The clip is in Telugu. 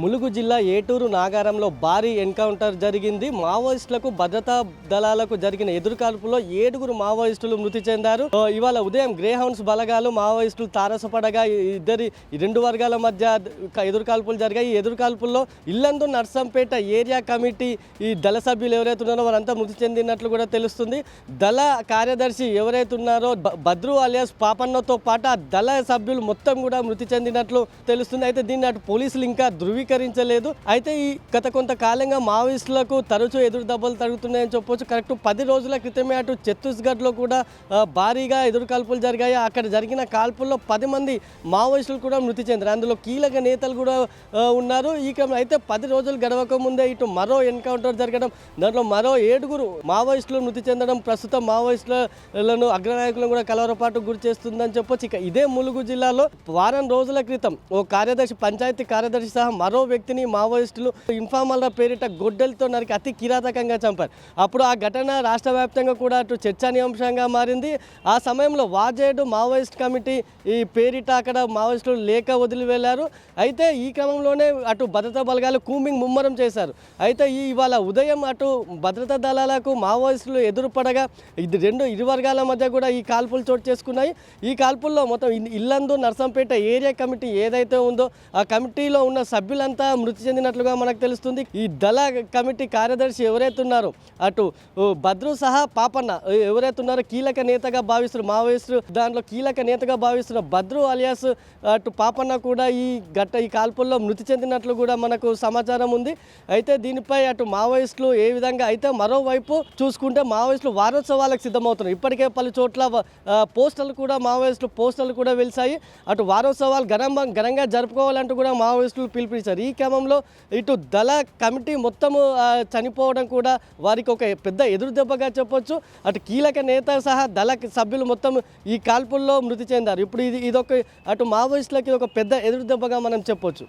ములుగు జిల్లా ఏటూరు నాగారంలో భారీ ఎన్కౌంటర్ జరిగింది. మావోయిస్టులకు భద్రతా దళాలకు జరిగిన ఎదురుకాల్పులో ఏడుగురు మావోయిస్టులు మృతి చెందారు. ఇవాళ ఉదయం గ్రేహౌండ్స్ బలగాలు మావోయిస్టులు తారసపడగా ఇద్దరి రెండు వర్గాల మధ్య ఎదురుకాల్పులు జరిగాయి. ఈ ఎదురుకాల్పుల్లో ఇల్లందు నర్సంపేట ఏరియా కమిటీ ఈ దళ సభ్యులు ఎవరైతే ఉన్నారో వారంతా మృతి చెందినట్లు కూడా తెలుస్తుంది. దళ కార్యదర్శి ఎవరైతే ఉన్నారో భద్రు అలియాస్ పాపన్నతో పాటు ఆ దళ సభ్యులు మొత్తం కూడా మృతి చెందినట్లు తెలుస్తుంది. అయితే దీన్ని అటు పోలీసులు ఇంకా స్వీకరించలేదు అయితే ఈ గత కొంతకాలంగా మావోయిస్టులకు తరచూ ఎదురు దెబ్బలు తరుగుతున్నాయని చెప్పొచ్చు. కరెక్ట్ పది రోజుల క్రితమే అటు ఛత్తీస్గఢ్లో కూడా భారీగా ఎదురు కాల్పులు జరిగాయి. అక్కడ జరిగిన కాల్పుల్లో పది మంది మావోయిస్టులు కూడా మృతి చెందారు. అందులో కీలక నేతలు కూడా ఉన్నారు. ఈ క్రమంలో అయితే పది రోజులు గడవక ముందే ఇటు మరో ఎన్కౌంటర్ జరగడం దాంట్లో మరో ఏడుగురు మావోయిస్టులు మృతి చెందడం ప్రస్తుతం మావోయిస్టులను అగ్రనాయకులను కూడా కలవరపాటు గురి చేస్తుందని చెప్పొచ్చు. ఇక ఇదే ములుగు జిల్లాలో వారం రోజుల క్రితం ఓ కార్యదర్శి పంచాయతీ కార్యదర్శి సహా మరో వ్యక్తిని మావోయిస్టులు ఇన్ఫార్మల్ పేరిట గొడ్డలతో నరికి అతి కిరాతకంగా చంపారు. అప్పుడు ఆ ఘటన రాష్ట్ర వ్యాప్తంగా కూడా అటు చర్చనీయాంశంగా మారింది. ఆ సమయంలో వాజేడు మావోయిస్ట్ కమిటీ ఈ పేరిట అక్కడ మావోయిస్టులు లేక వదిలి వెళ్ళారు. అయితే ఈ క్రమంలోనే అటు భద్రతా బలగాలు కూంబింగ్ ముమ్మరం చేశారు. అయితే ఈ ఇవాళ ఉదయం అటు భద్రతా దళాలకు మావోయిస్టులు ఎదురుపడగా ఇది రెండు ఇరు వర్గాల మధ్య కూడా ఈ కాల్పులు చోటు చేసుకున్నాయి. ఈ కాల్పుల్లో మొత్తం ఇల్లందు నర్సంపేట ఏరియా కమిటీ ఏదైతే ఉందో ఆ కమిటీలో ఉన్న సభ్యుల వారంతా మృతి చెందినట్లుగా మనకు తెలుస్తుంది. ఈ దళ కమిటీ కార్యదర్శి ఎవరైతే ఉన్నారో అటు భద్రు సహా పాపన్న ఎవరైతే ఉన్నారో కీలక నేతగా భావిస్తున్నారు మావోయిస్టు దాంట్లో కీలక నేతగా భావిస్తున్న భద్రు అలియాస్ అటు పాపన్న కూడా ఈ గట్ట ఈ కాల్పుల్లో మృతి చెందినట్లు కూడా మనకు సమాచారం ఉంది. అయితే దీనిపై అటు మావోయిస్టులు ఏ విధంగా అయితే మరోవైపు చూసుకుంటే మావోయిస్టులు వారోత్సవాలకు సిద్ధమవుతున్నారు. ఇప్పటికే పలు చోట్ల పోస్టర్లు కూడా మావోయిస్టులు పోస్టర్లు కూడా వెలిసాయి అటు వారోత్సవాలు ఘనంగా ఘనంగా జరుపుకోవాలంటూ కూడా మావోయిస్టులు పిలుపునిచ్చారు. ఈ క్రమంలో ఇటు దళ కమిటీ మొత్తము చనిపోవడం కూడా వారికి ఒక పెద్ద ఎదురు దెబ్బగా చెప్పొచ్చు. అటు కీలక నేత సహా దళ సభ్యులు మొత్తం ఈ కాల్పుల్లో మృతి చెందారు. ఇప్పుడు ఇది ఇదొక అటు మావోయిస్టులకి ఇది ఒక పెద్ద ఎదురు దెబ్బగా మనం చెప్పొచ్చు.